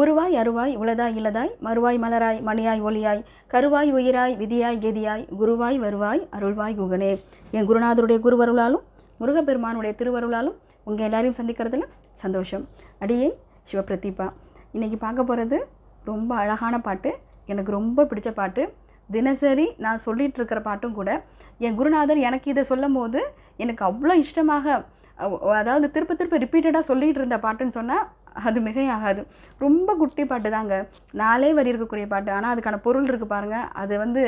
உருவாய் அருவாய் உளதாய் இலதாய் மறுவாய் மலராய் மணியாய் ஒளியாய் கருவாய் உயிராய் விதியாய் கெதியாய் குருவாய் வருவாய் அருள்வாய் குகனே. என் குருநாதருடைய குருவருளாலும் முருகப்பெருமானுடைய திருவருளாலும் உங்கள் எல்லாரையும் சந்திக்கிறதுல சந்தோஷம். அடியே சிவபிரதீபா இன்றைக்கி பார்க்க போகிறது ரொம்ப அழகான பாட்டு. எனக்கு ரொம்ப பிடிச்ச பாட்டு. தினசரி நான் சொல்லிகிட்டு இருக்கிற பாட்டும் கூட என் குருநாதர் எனக்கு இதை சொல்லும் போது எனக்கு அவ்வளோ இஷ்டமாக அதாவது திருப்ப திருப்ப ரிப்பீட்டடாக சொல்லிகிட்டு இருந்த பாட்டுன்னு சொன்னால் அது மிகையாகாது. ரொம்ப குட்டி பாட்டு தாங்க. நாலே வரி இருக்கக்கூடிய பாட்டு. ஆனால் அதுக்கான பொருள் இருக்குது பாருங்கள் அது வந்து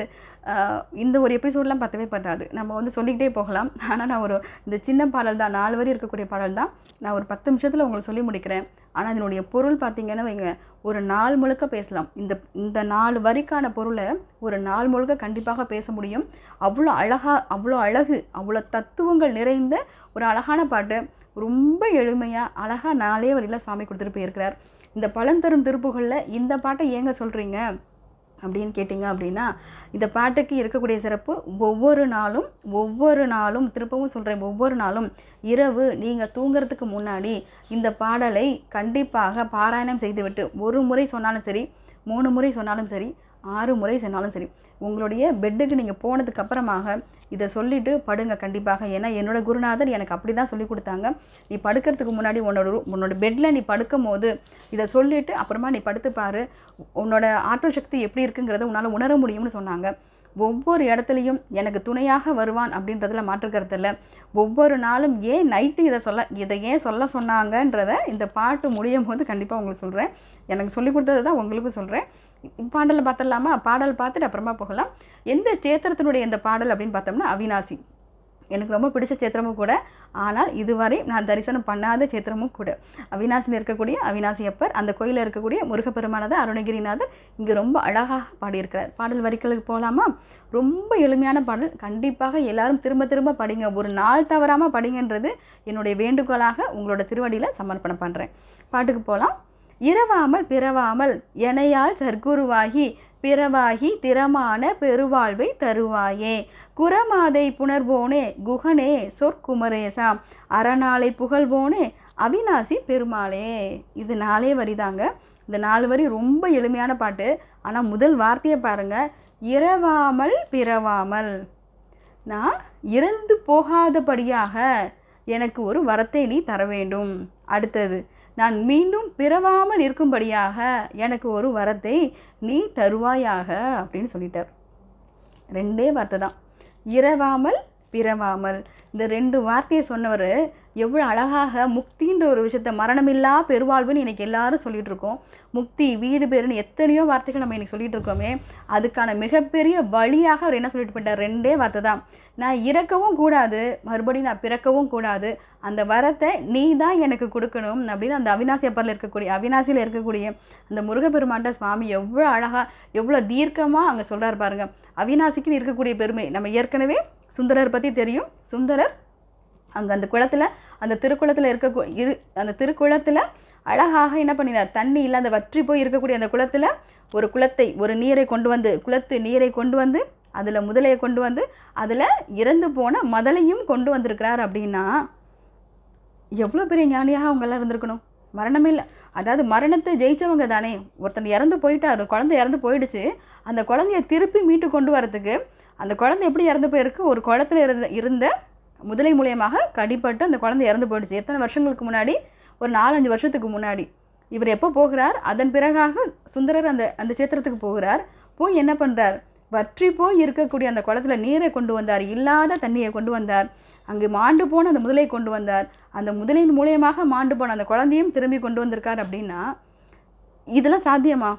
இந்த ஒரு எபிசோட்லாம் பத்தவே பத்தாது. நம்ம வந்து சொல்லிக்கிட்டே போகலாம். ஆனால் நான் ஒரு இந்த சின்ன பாடல் தான் நாலு வரி இருக்கக்கூடிய பாடல் தான் நான் ஒரு பத்து நிமிஷத்தில் உங்களுக்கு சொல்லி முடிக்கிறேன். ஆனால் இதனுடைய பொருள் பார்த்தீங்கன்னா வைங்க ஒரு நாள் முழுக்க பேசலாம். இந்த இந்த நாலு வரிக்கான பொருளை ஒரு நாள் முழுக்க கண்டிப்பாக பேச முடியும். அவ்வளோ அழகாக அவ்வளோ அழகு அவ்வளோ தத்துவங்கள் நிறைந்த ஒரு அழகான பாட்டு. ரொம்ப எளிமையாக அழகாக நாலே வரியில் சுவாமி கொடுத்துட்டு போயிருக்கிறார். இந்த பலன் தரும் திருப்புகளில் இந்த பாட்டை ஏங்க சொல்கிறீங்க அப்படின்னு கேட்டிங்க அப்படின்னா இந்த பாட்டுக்கு இருக்கக்கூடிய சிறப்பு ஒவ்வொரு நாளும் ஒவ்வொரு நாளும் திருப்பவும் சொல்கிறேன் ஒவ்வொரு நாளும் இரவு நீங்கள் தூங்குறதுக்கு முன்னாடி இந்த பாடலை கண்டிப்பாக பாராயணம் செய்துவிட்டு ஒரு முறை சொன்னாலும் சரி மூணு முறை சொன்னாலும் சரி ஆறு முறை சொன்னாலும் சரி உங்களுடைய பெட்டுக்கு நீங்கள் போனதுக்கு அப்புறமாக இதை சொல்லிவிட்டு படுங்க கண்டிப்பாக. ஏன்னா என்னோடய குருநாதர் எனக்கு அப்படி தான் சொல்லி கொடுத்தாங்க. நீ படுக்கிறதுக்கு முன்னாடி உன்னோட உன்னோட பெட்டில் நீ படுக்கும் போது இதை சொல்லிவிட்டு அப்புறமா நீ படுத்து பாரு. உன்னோட ஆற்றல் சக்தி எப்படி இருக்குங்கிறத உன்னால் உணர முடியும்னு சொன்னாங்க. ஒவ்வொரு இடத்துலையும் எனக்கு துணையாக வருவான் அப்படின்றதுல மாற்றுக்கிறது இல்லை. ஒவ்வொரு நாளும் ஏன் நைட்டு இதை சொல்ல இதை ஏன் சொல்ல சொன்னாங்கன்றத இந்த பாட்டு முடியும் போது கண்டிப்பாக உங்களுக்கு சொல்கிறேன் எனக்கு சொல்லி கொடுத்தது தான் உங்களுக்கும் சொல்கிறேன் பாடலை பார்த்துடலாமா? பாடல் பார்த்துட்டு அப்புறமா போகலாம். எந்த சேத்திரத்தினுடைய இந்த பாடல் அப்படின்னு பார்த்தோம்னா அவினாசி. எனக்கு ரொம்ப பிடிச்ச சேத்திரமும் கூட. ஆனால் இதுவரை நான் தரிசனம் பண்ணாத சேத்திரமும் கூட. அவினாசியில் இருக்கக்கூடிய அவினாசியப்பர் அந்த கோயிலில் இருக்கக்கூடிய முருகப்பெருமானது அருணகிரிநாதர் இங்கே ரொம்ப அழகாக பாடியிருக்கிறார். பாடல் வரிகளுக்கு போகலாமா? ரொம்ப எளிமையான பாடல். கண்டிப்பாக எல்லாரும் திரும்ப திரும்ப படிங்க. ஒரு நாள் தவறாமல் படிங்கன்றது என்னுடைய வேண்டுகோளாக உங்களோட திருவடியில் சமர்ப்பணம் பண்ணுறேன் பாட்டுக்கு போகலாம். இரவாமல் பிறவாமல் எனையால் சர்க்குருவாகி பிறவாகி திறமான பெருவாழ்வை தருவாயே. குரமாதை புணர்வோனே குகனே சொற்குமரேசா அறநாளை புகழ்வோனே அவினாசி பெருமாளே. இது நாளே வரிதாங்க. இந்த நாலு வரி ரொம்ப எளிமையான பாட்டு. ஆனால் முதல் வார்த்தையை பாருங்கள் இரவாமல் பிறவாமல். நான் இறந்து போகாதபடியாக எனக்கு ஒரு வரத்தை நீ தர வேண்டும் அடுத்தது நான் மீண்டும் பிறவாமல் இருக்கும்படியாக எனக்கு ஒரு வரத்தை நீ தருவாயாக அப்படின்னு சொல்லிட்டார். ரெண்டே வார்த்தை தான். இரவாமல் பிறவாமல். இந்த ரெண்டு வார்த்தையை சொன்னவர் எவ்வளோ அழகாக முக்தின்ற ஒரு விஷயத்த மரணமில்லா பெருவாழ்வுன்னு இன்றைக்கி எல்லாரும் சொல்லிகிட்டு இருக்கோம். முக்தி வீடு பேருன்னு எத்தனையோ வார்த்தைகள் நம்ம இன்றைக்கி சொல்லிகிட்டு இருக்கோமே. அதுக்கான மிகப்பெரிய வழியாக அவர் என்ன சொல்லிட்டு போயிட்டார்? ரெண்டே வார்த்தை தான். நான் இறக்கவும் கூடாது மறுபடியும் நான் பிறக்கவும் கூடாது அந்த வரத்தை நீ தான் எனக்கு கொடுக்கணும் அப்படின்னு அந்த அவினாசி அப்பரில் இருக்கக்கூடிய அவினாசியில் இருக்கக்கூடிய அந்த முருகப்பெருமாண்ட சுவாமி எவ்வளோ அழகாக எவ்வளோ தீர்க்கமாக அங்கே சொல்கிறார் பாருங்க. அவினாசிக்கு இருக்கக்கூடிய பெருமை நம்ம ஏற்கனவே சுந்தரர் பற்றி தெரியும். சுந்தரர் அங்கே அந்த குளத்தில் அந்த திருக்குளத்தில் இருக்க இரு அந்த திருக்குளத்தில் அழகாக என்ன பண்ணினார்? தண்ணி இல்லாத வற்றி போய் இருக்கக்கூடிய அந்த குளத்தில் ஒரு குளத்தை ஒரு நீரை கொண்டு வந்து குளத்து நீரை கொண்டு வந்து அதில் முதலையை கொண்டு வந்து அதில் இறந்து போன மதலையும் கொண்டு வந்திருக்கிறார் அப்படின்னா எவ்வளோ பெரிய ஞானியாக அவங்களாம் இருந்திருக்கணும்? மரணமே இல்லை. அதாவது மரணத்தை ஜெயிச்சவங்க தானே. ஒருத்தன் இறந்து போயிட்டாரு குழந்தை இறந்து போயிடுச்சு. அந்த குழந்தைய திருப்பி மீட்டு கொண்டு வரதுக்கு அந்த குழந்தை எப்படி இறந்து போயிருக்கு? ஒரு குளத்துல இருந்த இருந்த முதலை மூலியமாக கடிப்பட்டு அந்த குழந்தை இறந்து போயிடுச்சு. எத்தனை வருஷங்களுக்கு முன்னாடி? ஒரு நாலஞ்சு வருஷத்துக்கு முன்னாடி. இவர் எப்போ போகிறார்? அதன் பிறகாக சுந்தரர் அந்த அந்த சேத்திரத்துக்கு போகிறார். போய் என்ன பண்ணுறார் வற்றி போய் இருக்கக்கூடிய அந்த குளத்துல நீரை கொண்டு வந்தார். இல்லாத தண்ணியை கொண்டு வந்தார். அங்கே மாண்டு போன அந்த முதலை கொண்டு வந்தார். அந்த முதலின் மூலியமாக மாண்டு போன அந்த குழந்தையும் திரும்பி கொண்டு வந்திருக்கார் அப்படின்னா இதெல்லாம் சாத்தியமா?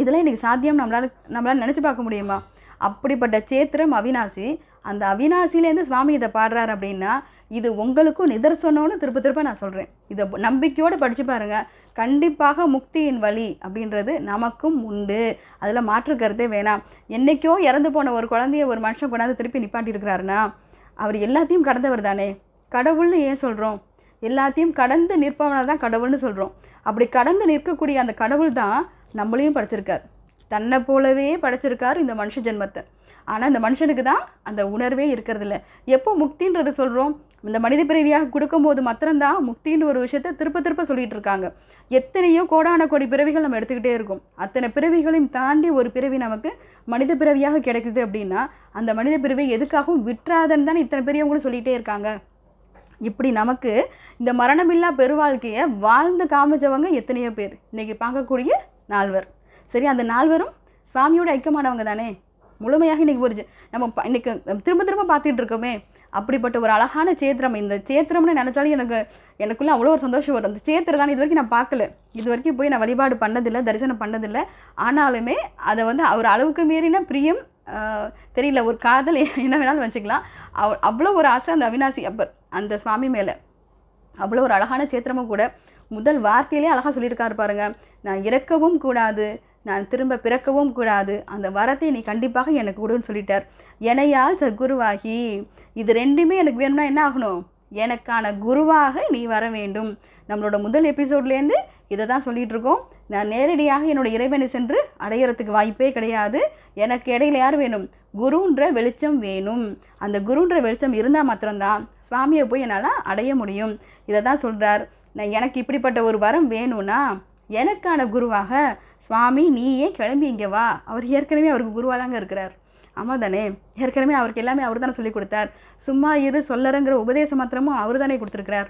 இதெல்லாம் இன்றைக்கி சாத்தியம் நம்மளால் நம்மளால் நினச்சி பார்க்க முடியுமா? அப்படிப்பட்ட சேத்திரம் அவினாசி அந்த அவினாசிலேருந்து சுவாமி இதை பாடுறாரு அப்படின்னா இது உங்களுக்கும் நிதர்சனம்னு திருப்ப திருப்ப நான் சொல்கிறேன் இதை நம்பிக்கையோடு படித்து பாருங்கள் கண்டிப்பாக முக்தியின் வழி அப்படின்றது நமக்கும் உண்டு. அதில் மாற்று கருத்தே வேணாம். என்னைக்கோ இறந்து போன ஒரு குழந்தைய ஒரு மனுஷன் கொண்டாந்து திருப்பி நிப்பாட்டியிருக்கிறாருன்னா அவர் எல்லாத்தையும் கடந்தவர் தானே. கடவுள்னு ஏன் சொல்கிறோம் எல்லாத்தையும் கடந்து நிற்பவனை தான் கடவுள்னு சொல்கிறோம் அப்படி கடந்து நிற்கக்கூடிய அந்த கடவுள் தான் நம்மளையும் படைச்சிருக்கார். தன்னை போலவே படைச்சிருக்கார் இந்த மனுஷ ஜென்மத்தை. ஆனால் இந்த மனுஷனுக்கு தான் அந்த உணர்வே இருக்கிறதில்ல. எப்போ முக்தின்றது சொல்கிறோம் இந்த மனித பிறவியாக கொடுக்கும்போது மாத்திரம்தான் முக்தின்ற ஒரு விஷயத்த திருப்ப திருப்ப சொல்லிட்டு இருக்காங்க எத்தனையோ கோடான கோடி பிறவிகள் நம்ம எடுத்துக்கிட்டே இருக்கோம். அத்தனை பிறவிகளையும் தாண்டி ஒரு பிறவி நமக்கு மனித பிறவியாக கிடைக்குது அப்படின்னா அந்த மனித பிறவை எதுக்காகவும் விட்டுறாதன்னு தான் இத்தனை பெரியவங்களும் சொல்லிகிட்டே இருக்காங்க. இப்படி நமக்கு இந்த மரணமில்லா பெருவாழ்க்கையை வாழ்ந்து காமிச்சவங்க எத்தனையோ பேர். இன்றைக்கி பார்க்கக்கூடிய நால்வர். சரி அந்த நால்வரும் சுவாமியோட ஐக்கியமானவங்க தானே. முழுமையாக இன்றைக்கி ஒரு ஜ- நம்ம இன்றைக்கி திரும்ப திரும்ப பார்த்துட்டு இருக்கோமே. அப்படிப்பட்ட ஒரு அழகான சேத்திரம். இந்த சேத்திரம்னு நினச்சாலே எனக்கு எனக்குள்ளே அவ்வளோ ஒரு சந்தோஷம் வரும். அந்த சேத்திரம் தான் இது வரைக்கும் நான் பார்க்கல. இது வரைக்கும் போய் நான் வழிபாடு பண்ணதில்லை தரிசனம் பண்ணதில்லை. ஆனாலுமே அதை வந்து அவர் அளவுக்கு மீறின பிரியம் தெரியல ஒரு காதல் என்ன வேணாலும் வச்சுக்கலாம். அவ் அவ்வளோ ஒரு ஆசை அந்த அவினாசி அப்பர் அந்த சுவாமி மேலே. அவ்வளோ ஒரு அழகான சேத்திரமும் கூட. முதல் வார்த்தையிலே அழகாக சொல்லியிருக்காரு பாருங்கள் நான் இறக்கவும் கூடாது நான் திரும்ப பிறக்கவும் கூடாது. அந்த வரத்தை நீ கண்டிப்பாக எனக்கு கொடுன்னு சொல்லிட்டார். எனையால் சத்குருவாகி இது ரெண்டுமே எனக்கு வேணும்னா என்ன ஆகணும்? எனக்கான குருவாக நீ வர வேண்டும். நம்மளோட முதல் எபிசோட்லேருந்து இதை தான் சொல்லிகிட்டு இருக்கோம் நான் நேரடியாக என்னோட இறைவனை சென்று அடையறதுக்கு வாய்ப்பே கிடையாது. எனக்கு இடையில யார் வேணும்? குருன்ற வெளிச்சம் வேணும். அந்த குருன்ற வெளிச்சம் இருந்தால் மாத்திரம்தான் சுவாமியை போய் என்னால் அடைய முடியும். இதை தான் சொல்கிறார் நான் எனக்கு இப்படிப்பட்ட ஒரு வரம் வேணும்னா எனக்கான குருவாக சுவாமி நீயே கிளம்பி இங்கே வா. அவர் ஏற்கனவே அவருக்கு குருவாக தாங்க இருக்கிறார். ஆமாம் தானே? ஏற்கனவே அவருக்கு எல்லாமே அவர் தானே சொல்லி கொடுத்தார். சும்மா இரு சொல்லறங்கிற உபதேச மாத்திரமும் அவர் தானே கொடுத்துருக்கிறார்.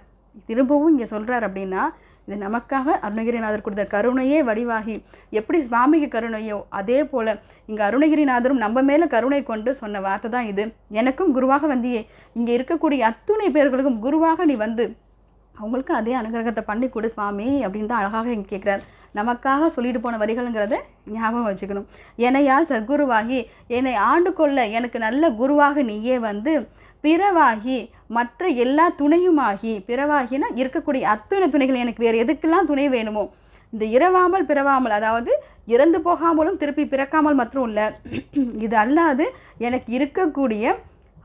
திரும்பவும் இங்கே சொல்கிறார் அப்படின்னா இது நமக்காக அருணகிரிநாதர் கொடுத்த கருணையே வடிவாகி எப்படி சுவாமிக்கு கருணையோ அதே போல் இங்கே அருணகிரிநாதரும் நம்ம மேலே கருணை கொண்டு சொன்ன வார்த்தை தான் இது. எனக்கும் குருவாக வந்தியே. இங்கே இருக்கக்கூடிய அத்துணை பேர்களுக்கும் குருவாக நீ வந்து அவங்களுக்கு அதே அனுகிரகத்தை பண்ணி கொடு சுவாமி அப்படின்னு தான் அழகாக இங்கே கேட்குறார் நமக்காக சொல்லிட்டு போன வரிகள்ங்கிறத ஞாபகம் வச்சுக்கணும். என்னையால் சத்குருவாகி என்னை ஆண்டு கொள்ள எனக்கு நல்ல குருவாக நீயே வந்து பிறவாகி மற்ற எல்லா துணையுமாகி பிறவாகினா இருக்கக்கூடிய அத்துணை துணைகள் எனக்கு வேறு எதுக்கெல்லாம் துணை வேணுமோ இந்த இரவாமல் பிறவாமல் அதாவது இறந்து போகாமலும் திருப்பி பிறக்காமல் மற்றும் இல்லை இது அல்லாது எனக்கு இருக்கக்கூடிய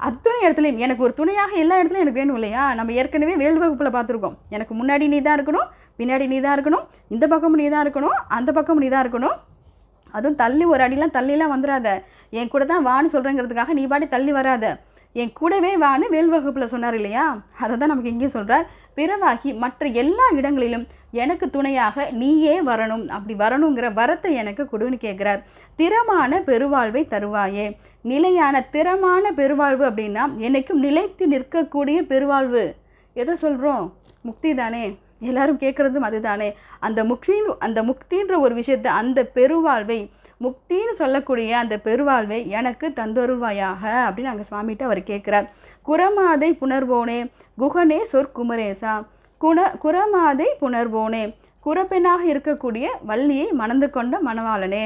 அத்தனை இடத்துலையும் எனக்கு ஒரு துணையாக எல்லா இடத்துலையும் எனக்கு வேணும் இல்லையா? நம்ம ஏற்கனவே வேல் வகுப்பில் பார்த்துருக்கோம். எனக்கு முன்னாடி நீ தான் இருக்கணும் பின்னாடி நீ தான் இருக்கணும் இந்த பக்கமும் நீ தான் இருக்கணும் அந்த பக்கமும் நீ தான் இருக்கணும். அதுவும் தள்ளி ஒரு அடிலாம் தள்ளிலாம் வந்துடாத என் கூட தான் வான்னு சொல்கிறேங்கிறதுக்காக நீ பாட்டி தள்ளி வராத. என் கூடவே வான்னு வேல் வகுப்பில் சொன்னார் இல்லையா? அதை தான் நமக்கு இங்கேயும் சொல்கிறார் பிறவாகி மற்ற எல்லா இடங்களிலும் எனக்கு துணையாக நீயே வரணும். அப்படி வரணுங்கிற வரத்தை எனக்கு கொடுன்னு கேட்குறார் திறமான பெருவாழ்வை தருவாயே. நிலையான திறமான பெருவாழ்வு அப்படின்னா என்னைக்கும் நிலைத்து நிற்கக்கூடிய பெருவாழ்வு. எதை சொல்கிறோம் முக்தி தானே. எல்லாரும் கேட்குறதும் அதுதானே. அந்த முக்தி அந்த முக்தின்ற ஒரு விஷயத்தை அந்த பெருவாழ்வை முக்தின்னு சொல்லக்கூடிய அந்த பெருவாழ்வை எனக்கு தந்தருள்வாயாக அப்படின்னு அங்கே சுவாமிகிட்ட அவர் கேட்குறார் குரமாதை புணர்வோனே குகனே சொற்குமரேசா. குண குரமாதை புணர்வோனே குரப்பெண்ணாக இருக்கக்கூடிய வள்ளியை மணந்து கொண்ட மணவாளனே.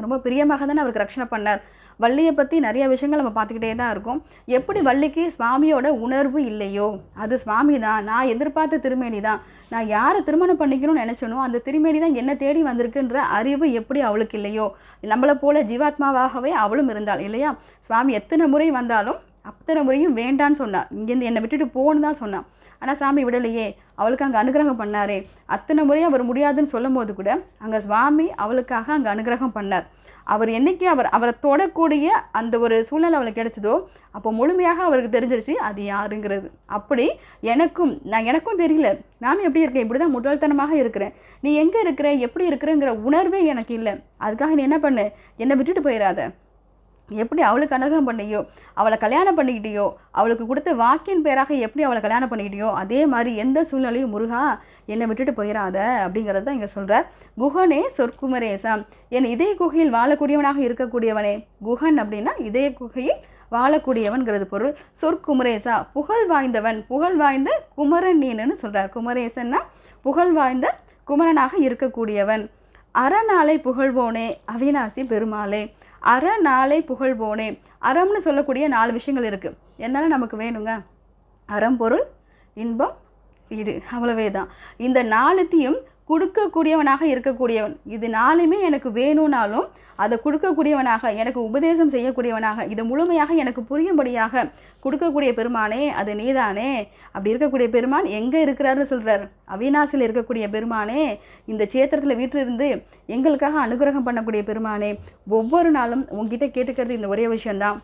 ரொம்ப பிரியமாக தானே அவருக்கு ரட்சணை பண்ணார். வள்ளியை பற்றி நிறைய விஷயங்கள் நம்ம பார்த்துக்கிட்டே தான் இருக்கோம். எப்படி வள்ளிக்கு சுவாமியோட உணர்வு இல்லையோ? அது சுவாமி தான் நான் எதிர்பார்த்த திருமேனி தான் நான் யாரை திருமணம் பண்ணிக்கணும்னு நினச்சனோ அந்த திருமேனி தான் என்ன தேடி வந்திருக்குன்ற அறிவு எப்படி அவளுக்கு இல்லையோ? நம்மளை போல ஜீவாத்மாவாகவே அவளும் இருந்தாள் இல்லையா? சுவாமி எத்தனை முறை வந்தாலும் அத்தனை முறையும் வேண்டான்னு சொன்னான் இங்கேருந்து என்னை விட்டுட்டு போன்னு தான் சொன்னான் ஆனால் சாமி விடலையே. அவளுக்கு அங்கே அனுகிரகம் பண்ணாரே. அத்தனை முறையும் அவர் முடியாதுன்னு சொல்லும் போது கூட அங்கே சுவாமி அவளுக்காக அங்கே அனுகிரகம் பண்ணார். அவர் என்னைக்கு அவர் அவரை தொடக்கூடிய அந்த ஒரு சூழ்நிலை அவளுக்கு கிடைச்சதோ அப்போ முழுமையாக அவருக்கு தெரிஞ்சிருச்சு அது யாருங்கிறது. அப்படி எனக்கும் நான் எனக்கும் தெரியல. நானும் எப்படி இருக்கேன்? இப்படி தான் முட்டாள்தனமாக இருக்கிறேன். நீ எங்கே இருக்கிற? எப்படி இருக்கிறேங்கிற உணர்வே எனக்கு இல்லை. அதுக்காக நீ என்ன பண்ணு? என்னை விட்டுட்டு போயிடாத எப்படி அவளுக்கு அனுகிரகம் பண்ணியோ அவளை கல்யாணம் பண்ணிக்கிட்டியோ அவளுக்கு கொடுத்த வாக்கின் பேராக எப்படி அவளை கல்யாணம் பண்ணிக்கிட்டியோ அதே மாதிரி எந்த சூழ்நிலையும் முருகா என்னை விட்டுட்டு போயிடாத அப்படிங்கிறது தான் இங்கே சொல்கிறார் குஹனே சொற்குமரேசா. என் இதய குகையில் வாழக்கூடியவனாக இருக்கக்கூடியவனே. குஹன் அப்படின்னா இதய குகையில் வாழக்கூடியவன்கிறது பொருள். சொற்குமரேசா புகழ் வாய்ந்தவன். புகழ் வாய்ந்த குமரன் நீன்னு சொல்கிறார் குமரேசன்னா புகழ் வாய்ந்த குமரனாக இருக்கக்கூடியவன். அறநாளை புகழ்வோனே அவினாசி பெருமாளே. அறநாளை புகழ்வோனே. அறம்னு சொல்லக்கூடிய நாலு விஷயங்கள் இருக்குது என்னால நமக்கு வேணுங்க? அறம் பொருள் இன்பம் வீடு அவ்வளவே தான் இந்த நாலுத்தையும் கொடுக்கக்கூடியவனாக இருக்கக்கூடியவன். இது நாலுமே எனக்கு வேணும்னாலும் அதை கொடுக்கக்கூடியவனாக எனக்கு உபதேசம் செய்யக்கூடியவனாக இது முழுமையாக எனக்கு புரியும்படியாக கொடுக்கக்கூடிய பெருமானே அது நீதானே? அப்படி இருக்கக்கூடிய பெருமான் எங்கே இருக்கிறாருன்னு சொல்கிறார் அவிநாசியில் இருக்கக்கூடிய பெருமானே இந்த சேத்திரத்தில் வீட்டிலிருந்து எங்களுக்காக அனுகிரகம் பண்ணக்கூடிய பெருமானே ஒவ்வொரு நாளும் உங்ககிட்ட கேட்டுக்கிறது இந்த ஒரே விஷயந்தான்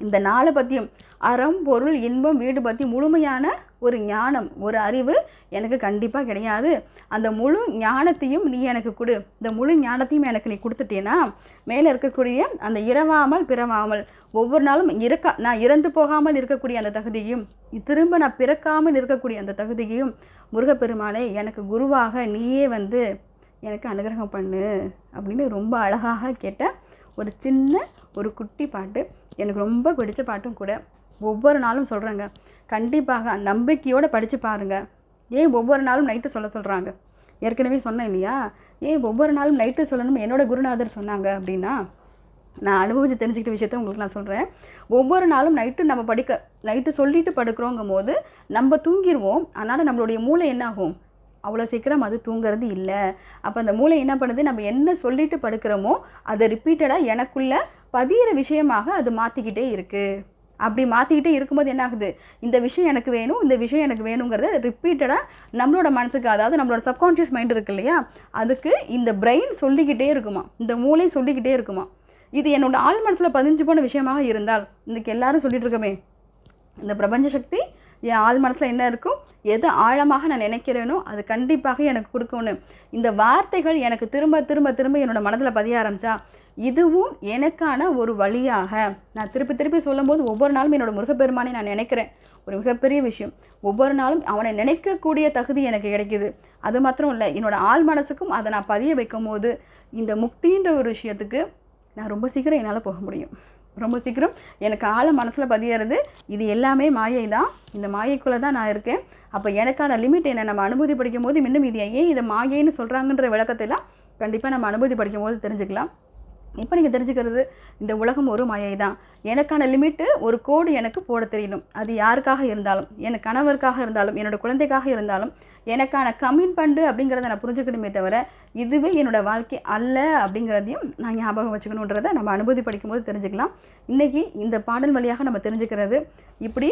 இந்த நாளை பற்றியும் அறம் பொருள் இன்பம் வீடு பற்றி முழுமையான ஒரு ஞானம் ஒரு அறிவு எனக்கு கண்டிப்பாக கிடையாது. அந்த முழு ஞானத்தையும் நீ எனக்கு கொடு. இந்த முழு ஞானத்தையும் எனக்கு நீ கொடுத்துட்டேன்னா மேலே இருக்கக்கூடிய அந்த இரவாமல் பிறவாமல் ஒவ்வொரு நாளும் இறக்க நான் இறந்து போகாமல் இருக்கக்கூடிய அந்த தகுதியையும் திரும்ப நான் பிறக்காமல் இருக்கக்கூடிய அந்த தகுதியையும் முருகப்பெருமானை எனக்கு குருவாக நீயே வந்து எனக்கு அனுகிரகம் பண்ணு அப்படின்னு ரொம்ப அழகாக கேட்ட ஒரு சின்ன ஒரு குட்டி பாட்டு. எனக்கு ரொம்ப பிடிச்ச பாட்டும் கூட ஒவ்வொரு நாளும் சொல்கிறேங்க கண்டிப்பாக நம்பிக்கையோடு படித்து பாருங்கள் ஏன் ஒவ்வொரு நாளும் நைட்டு சொல்ல சொல்கிறாங்க ஏற்கனவே சொன்னேன் இல்லையா? ஏன் ஒவ்வொரு நாளும் நைட்டு சொல்லணும் என்னோடய குருநாதர் சொன்னாங்க அப்படின்னா நான் அனுபவித்து தெரிஞ்சுக்கிட்ட விஷயத்த உங்களுக்கு நான் சொல்கிறேன் ஒவ்வொரு நாளும் நைட்டு நம்ம படிக்க நைட்டு சொல்லிட்டு படுக்கிறோங்கும் போது நம்ம தூங்கிடுவோம். அதனால் நம்மளுடைய மூளை என்ன ஆகும்? அவ்வளோ சீக்கிரம் அது தூங்குறது இல்லை. அப்போ அந்த மூளை என்ன பண்ணுது? நம்ம என்ன சொல்லிட்டு படுக்கிறோமோ அதை ரிப்பீட்டடாக எனக்குள்ள பதியிற விஷயமாக அது மாற்றிக்கிட்டே இருக்குது அப்படி மாற்றிக்கிட்டே இருக்கும்போது என்ன ஆகுது? இந்த விஷயம் எனக்கு வேணும் இந்த விஷயம் எனக்கு வேணுங்கிறத ரிப்பீட்டடாக நம்மளோட மனசுக்கு அதாவது நம்மளோட சப்கான்ஷியஸ் மைண்ட் இருக்கு இல்லையா? அதுக்கு இந்த பிரெயின் சொல்லிக்கிட்டே இருக்குமா? இந்த மூளை சொல்லிக்கிட்டே இருக்குமா? இது என்னோட ஆழ் மனசில் பதிஞ்சு போன விஷயமாக இருந்தால் இன்றைக்கி எல்லாரும் சொல்லிகிட்டு இருக்கமே இந்த பிரபஞ்ச சக்தி என் ஆள் மனசில் என்ன இருக்கும் எது ஆழமாக நான் நினைக்கிறேனோ அது கண்டிப்பாக எனக்கு கொடுக்கணும் இந்த வார்த்தைகள் எனக்கு திரும்ப திரும்ப திரும்ப என்னோடய மனதில் பதிய ஆரம்பிச்சா இதுவும் எனக்கான ஒரு வழியாக. நான் திருப்பி திருப்பி சொல்லும்போது ஒவ்வொரு நாளும் என்னோட முருகப்பெருமானை நான் நினைக்கிறேன். ஒரு மிகப்பெரிய விஷயம். ஒவ்வொரு நாளும் அவனை நினைக்கக்கூடிய தகுதி எனக்கு கிடைக்குது. அது மாத்திரம் இல்லை என்னோடய ஆள் மனசுக்கும் அதை நான் பதிய வைக்கும் போது இந்த முக்தின்ற ஒரு விஷயத்துக்கு நான் ரொம்ப சீக்கிரம் என்னால் போக முடியும். ரொம்ப சீக்கிரம். எனக்கு ஆழ மனசில் பதியறது. இது எல்லாமே மாயை தான் இந்த மாயைக்குள்ளே தான் நான் இருக்கேன். அப்போ எனக்கான லிமிட் என்ன? நம்ம அனுபூதி படிக்கும் போது இன்னும் இது ஏன் இதை மாயைன்னு சொல்கிறாங்கன்ற விளக்கத்தெல்லாம் கண்டிப்பாக நம்ம அனுபூதி படிக்கும் போது தெரிஞ்சுக்கலாம். இப்போ நீங்கள் தெரிஞ்சுக்கிறது இந்த உலகம் ஒரு மாயை தான் எனக்கான லிமிட்டு ஒரு கோடு எனக்கு போட தெரியணும். அது யாருக்காக இருந்தாலும்? என் கணவருக்காக இருந்தாலும்? என்னோட குழந்தைக்காக இருந்தாலும்? எனக்கான கமிட்மெண்ட்டு அப்படிங்கிறத நான் புரிஞ்சுக்கணுமே தவிர இதுவே என்னோடய வாழ்க்கை அல்ல அப்படிங்கிறதையும் நான் ஞாபகம் வச்சுக்கணுன்றதை நம்ம அனுபூதி படிக்கும்போது தெரிஞ்சுக்கலாம். இன்றைக்கி இந்த பாடல் வழியாக நம்ம தெரிஞ்சுக்கிறது இப்படி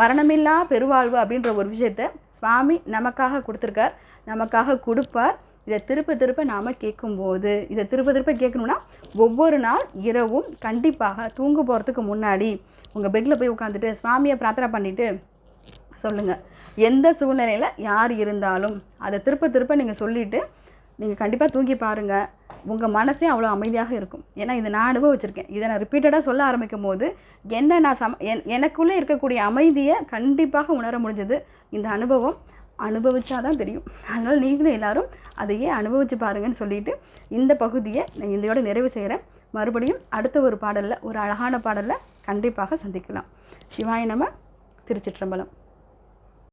மரணமில்லா பெருவாழ்வு அப்படின்ற ஒரு விஷயத்தை சுவாமி நமக்காக கொடுத்துருக்கார் நமக்காக கொடுப்பார். இதை திருப்ப திருப்ப நாம் கேட்கும்போது இதை திருப்ப திருப்ப கேட்கணுன்னா ஒவ்வொரு நாள் இரவும் கண்டிப்பாக தூங்க போகிறதுக்கு முன்னாடி உங்கள் பெட்டில் போய் உட்காந்துட்டு சுவாமியை பிரார்த்தனை பண்ணிவிட்டு சொல்லுங்கள் எந்த சூழ்நிலையில் யார் இருந்தாலும் அதை திருப்ப திருப்ப நீங்கள் சொல்லிவிட்டு நீங்கள் கண்டிப்பாக தூங்கி பாருங்கள் உங்கள் மனசே அவ்வளோ அமைதியாக இருக்கும். ஏன்னா இதை நான் அனுபவிச்சிருக்கேன். இதை நான் ரிப்பீட்டடாக சொல்ல ஆரம்பிக்கும் போது என்ன நான் சம என் எனக்குள்ளே இருக்கக்கூடிய அமைதியை கண்டிப்பாக உணர முடிஞ்சது. இந்த அனுபவம் அனுபவிச்சா தான் தெரியும். அதனால் நீங்களும் எல்லாரும் அதையே அனுபவித்து பாருங்கன்னு சொல்லிட்டு இந்த பகுதியை நான் இதோட நிறைவு செய்கிறேன் மறுபடியும் அடுத்த ஒரு பாடலில் ஒரு அழகான பாடலில் கண்டிப்பாக சந்திக்கலாம். சிவாய நம திருச்சிற்றம்பலம்.